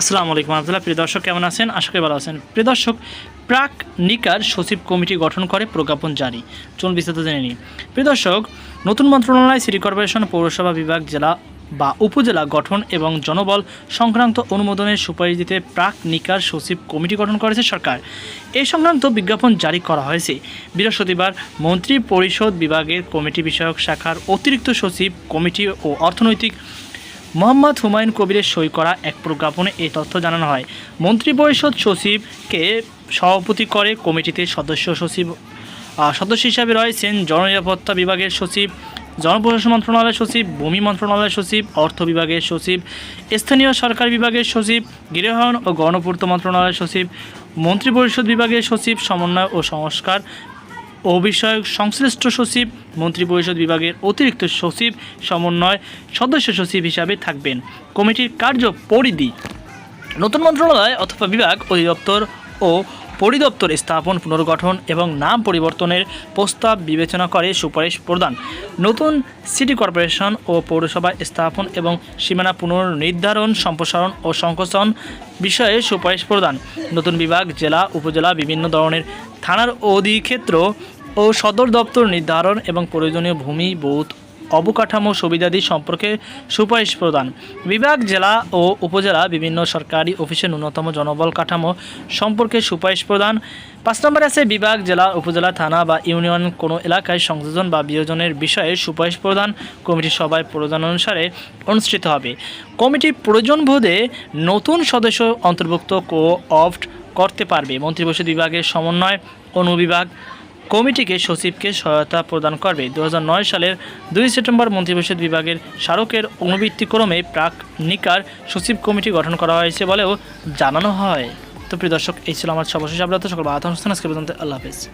আসসালামু আলাইকুম আবদুল্লাহ প্রিয় দর্শক, কেমন আছেন? আশা করি ভালো আছেন। প্রিয় দর্শক, প্রাক নিকার সচিব কমিটি গঠন করে, প্রজ্ঞাপন জারি। চলুন বিস্তারিত জেনে নিই। প্রিয় দর্শক, নতুন মন্ত্রণালয়, সিটি কর্পোরেশন, পৌরসভা বিভাগ, জেলা বা উপজেলা গঠন এবং জনবল সংক্রান্ত অনুমোদনের সুপারিশ দিতে প্রাক নিকার সচিব কমিটি গঠন করেছে সরকার। এ সংক্রান্ত বিজ্ঞাপন জারি করা হয়েছে। বৃহস্পতিবার মন্ত্রী পরিষদ বিভাগের কমিটি বিষয়ক শাখার অতিরিক্ত সচিব, কমিটি ও অর্থনৈতিক মোহাম্মদ হুমায়ুন কবিরের সই করা এক প্রজ্ঞাপনে এই তথ্য জানানো হয়। মন্ত্রী পরিষদ সচিবকে সভাপতি করে কমিটিতে সদস্য সচিব সদস্য হিসাবে রয়েছেন জননিরাপত্তা বিভাগের সচিব, জনপ্রশাসন মন্ত্রণালয়ের সচিব, ভূমি মন্ত্রণালয়ের সচিব, অর্থ বিভাগের সচিব, স্থানীয় সরকার বিভাগের সচিব গৃহায়ন ও গণপূর্ত মন্ত্রণালয়ের সচিব, মন্ত্রিপরিষদ বিভাগের সচিব, সমন্বয় ও সংস্কার ও বিষয়ক সংশ্লিষ্ট সচিব, মন্ত্রিপরিষদ বিভাগের অতিরিক্ত সচিব, সমন্বয় সদস্য সচিব হিসাবে থাকবেন। কমিটির কার্য পরিধি। নতুন মন্ত্রণালয় অথবা বিভাগ, অধিদপ্তর ও পরিদপ্তর স্থাপন, পুনর্গঠন এবং নাম পরিবর্তনের প্রস্তাব বিবেচনা করে সুপারিশ প্রদান। নতুন সিটি কর্পোরেশন ও পৌরসভা স্থাপন এবং সীমানা পুনর্নির্ধারণ, সম্প্রসারণ ও সংকোচন বিষয়ে সুপারিশ প্রদান। নতুন বিভাগ, জেলা, উপজেলা, বিভিন্ন ধরনের থানার অধিক্ষেত্র ও সদর দপ্তর নির্ধারণ এবং প্রয়োজনীয় ভূমি বৌদ্ধ অবকাঠামো, সুবিধাদি সম্পর্কে সুপারিশ প্রদান। বিভাগ, জেলা ও উপজেলা বিভিন্ন সরকারি অফিসে ন্যূনতম জনবল কাঠামো সম্পর্কে সুপারিশ প্রদান। পাঁচ নম্বর আছে বিভাগ, জেলা, উপজেলা, থানা বা ইউনিয়ন কোনো এলাকায় সংযোজন বা বিয়োজনের বিষয়ে সুপারিশ প্রদান। কমিটির সভায় প্রদান অনুসারে অনুষ্ঠিত হবে। কমিটি প্রয়োজন বোধে নতুন সদস্য অন্তর্ভুক্ত কো অফট করতে পারবে। মন্ত্রিপরিষদ বিভাগের সমন্বয় অনুবিভাগ কমিটিকে সচিবকে সহায়তা প্রদান করবে। দু হাজার নয় সালের দুই সেপ্টেম্বর মন্ত্রিপরিষদ বিভাগের স্মারকের অনুবৃত্তিক্রমে প্রাক নিকার সচিব কমিটি গঠন করা হয়েছে বলেও জানানো হয়। তো প্রিয় দর্শক, এই ছিল আমার সর্বশেষ আপনার সকল আধান অনুষ্ঠান আজকে পর্যন্ত আল্লাহ হাফেজ।